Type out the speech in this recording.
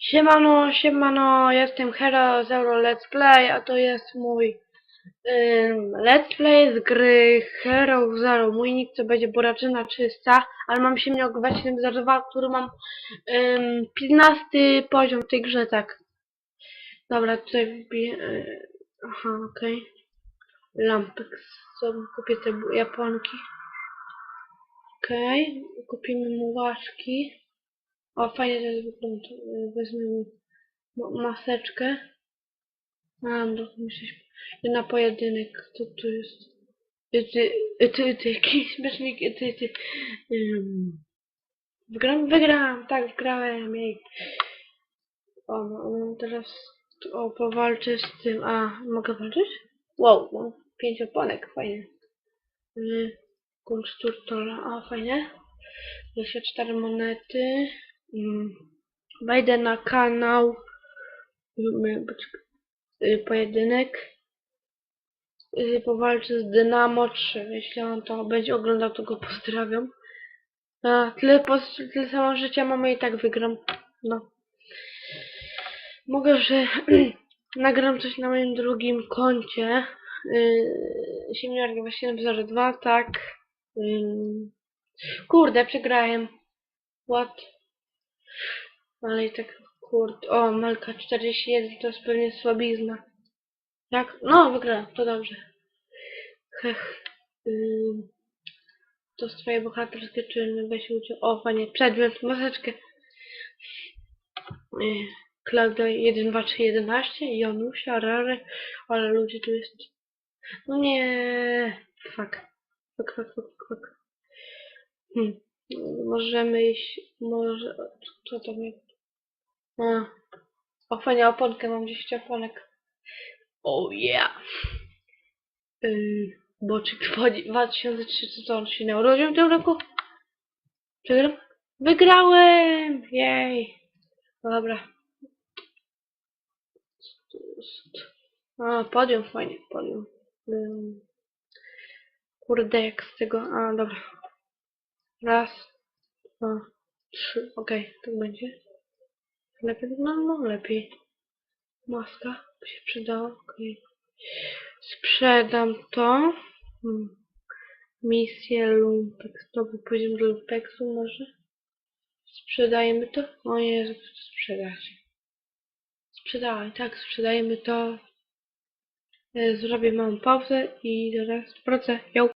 Siemano, siemano, jestem Hero Zero Let's Play, a to jest mój ym, Let's Play z gry Hero Zero. Mój nick to będzie Boraczyna czysta, ale mam się nie ogrywać 702, który mam ym, 15 poziom w tej grze, tak. Dobra, tutaj wbiję... y, aha, okej. Lampek sobie kupię te japonki. Okej, kupimy mu łaszki. O, fajnie to jest wygląda. Y, Wezmę maseczkę. Mam trochę myśleć. Na pojedynek. Co tu jest? Y, Ty, y, ty, ty, jakiś śmiesznik, y, ty, ty. Wygram? Wygrałam, tak, wygrałem, jej. O, no, no, teraz, o, powalczę z tym, a, mogę walczyć? Wow, mam pięć oponek, fajnie. Y, Kunsturtola, a, fajnie. 24 monety. Mm. Wejdę na kanał. Y, Pojedynek. Y, Powalczę z Dynamo 3. Jeśli on to będzie oglądał, to go pozdrawiam. A, tyle, tyle samo życia mamy i tak wygram. No. Mogę, że nagram coś na moim drugim koncie. Yy, Siemniarki właśnie 02, tak. Ym, Kurde, przegrałem. What? Ale i tak, kurde. O, Melka 41 to jest pewnie słabizna. Jak? No, wygrałem, to dobrze. Hech. Ym, to jest twoje bohaterskie czyny, weź udział. O, panie, przedmiot, maseczkę. Yy, Klaudia 1, 2, 3, 11, Janusia, Rary, ale ludzie tu jest. No nie, fuck. Fuck, fuck, fuck, fuck. Hmm. Możemy iść, może, co to mnie... A. O, fajnie, oponkę, mam 10 oponek. Oh yeah. Yy, boczyk wchodzi, 2003, co to on się nie urodził w tym roku? Przegram? Wygrałem! Jej! Dobra. To jest? A, podium, fajnie, podium. Ym. Kurde, jak z tego... A, dobra. Raz, dwa, trzy. Okej, tak będzie. Lepiej? No, no, lepiej. Maska by się przydała. Okej. Sprzedam to. Hmm. Misję Lumpex. Dobry poziom do Lumpexu może. Sprzedajemy to. O Jezu, to sprzedać. Sprzedałem, tak, sprzedajemy to. E, Zrobię małą pauzę i zaraz wrócę. Ją.